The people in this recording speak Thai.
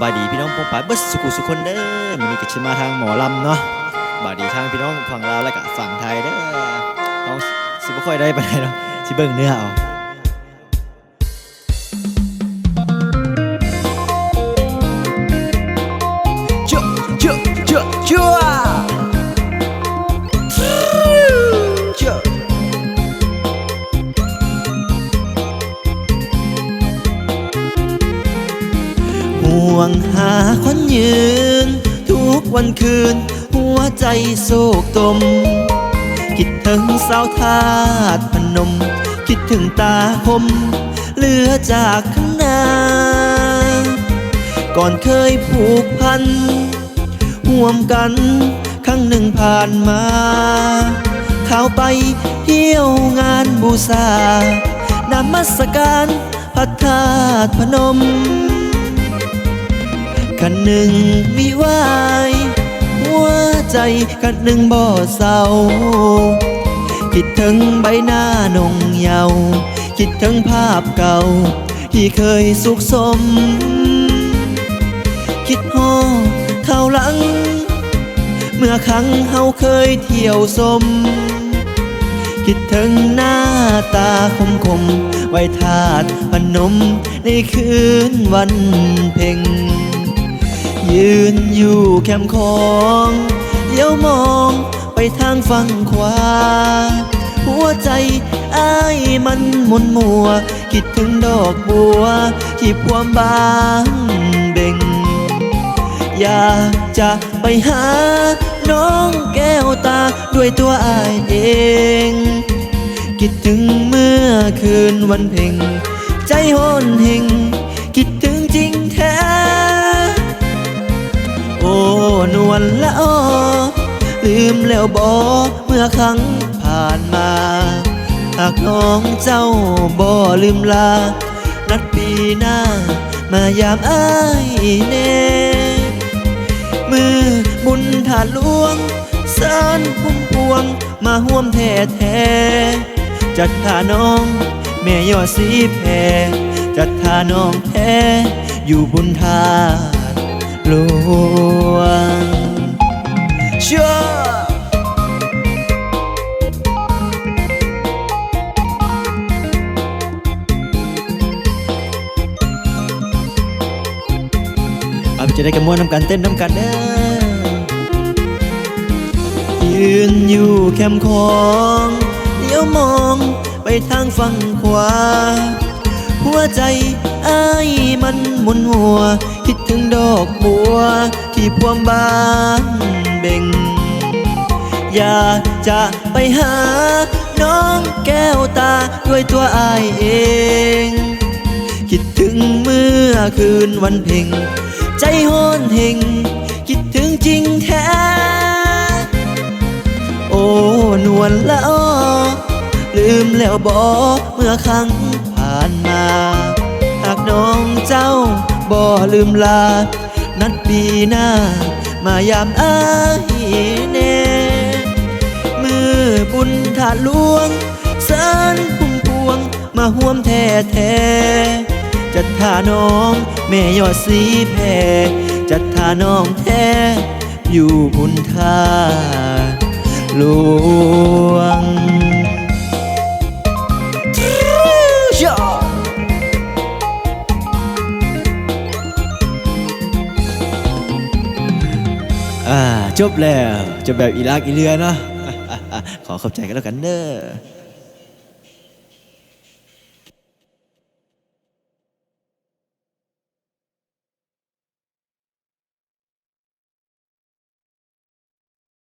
บายดีพี่น้องปองปายเบิดสุขุสุขคนเด้อมันนี้ก็ชิมาทางหมอลำเนาะบายดีทางพี่น้องฝั่งลาวและก็ฝั่งไทยเด้อน้องสิบ่ค่อยได้ไปไหนเนาะสิเบิ่งเนื้อเอา ห่วงหาคนยืน ทุกวันคืน หัวใจโศกตม คิดถึงสาวทาตพนม คิดถึงตาคม เหลือจากข้างหน้า ก่อนเคยผูกพัน ห่วมกันครั้งหนึ่งผ่านมาเข้าไปเที่ยวงานบูชานมัสการพระธาตุพนม คันหนึ่งวิวายหัวใจคันหนึ่งบ่เศร้า คิดถึงใบหน้านงเยาว์คิดถึงภาพเก่า ที่เคยสุขสม คิดฮอดเข้าหลัง เมื่อครั้งเฮาเคยเที่ยวสม คิดถึงหน้าตาคมคมไว้ทาดพนมในคืนวันเพ็ง ยืนอยู่แคมของ เลี้ยวมองไปทางฝั่งขวา หัวใจอ้ายมันหมุนมัว คิดถึงดอกบัว ที่พวมบานเบ่ง อยากจะไปหา น้องแก้วตาด้วยตัวอายเอง คิดถึงเมื่อคืนวันเพ็ง ใจโหนเฮง วลละออลืมแล้วบอเมื่อครั้งผ่านมาหากน้องเจ้าบ่ลืมลา นัดปีหน้า มายามอ้ายแน่มือบุญถาดหลวงสินพุ่มพวง มาห่วมแท้แท้ๆจัดท่าน้อง แม่ยอดสีแพรจัดท่าน้องแท้อยู่บุญทาดหลวง จะได้กันม่วนน้ำกันเต้นน้ำกันเด้อยืนอยู่แคมของเลี้ยวมองไปทางฝั่งขวา หัวใจอ้ายมันหมุนหัว คิดถึงดอกบัวที่พวงบานเบ่ง อยากจะไปหาน้องแก้วตาด้วยตัวอายเอง คิดถึงเมื่อคืนวันเพ็ง ใจโหนเฮงคิดถึงจริงแท้ โอ้นวลละออลืมแล้วบอเมื่อครั้งผ่านมา หากน้องเจ้าบ่ลืมลา นัดปีหน้า มายามอ้ายแน่มือบุญถาหลวงเสินพุ่มพวงมาห่วมแท้แท้ จัดท่าน้องแม่ยอดสีแพรจัดท่าน้องแท้อยู่บุญทาหลวงอ้าจบแล้วจบแบบอีลากอีเรือเนาะขอขอบใจกันแล้วกันเด้อ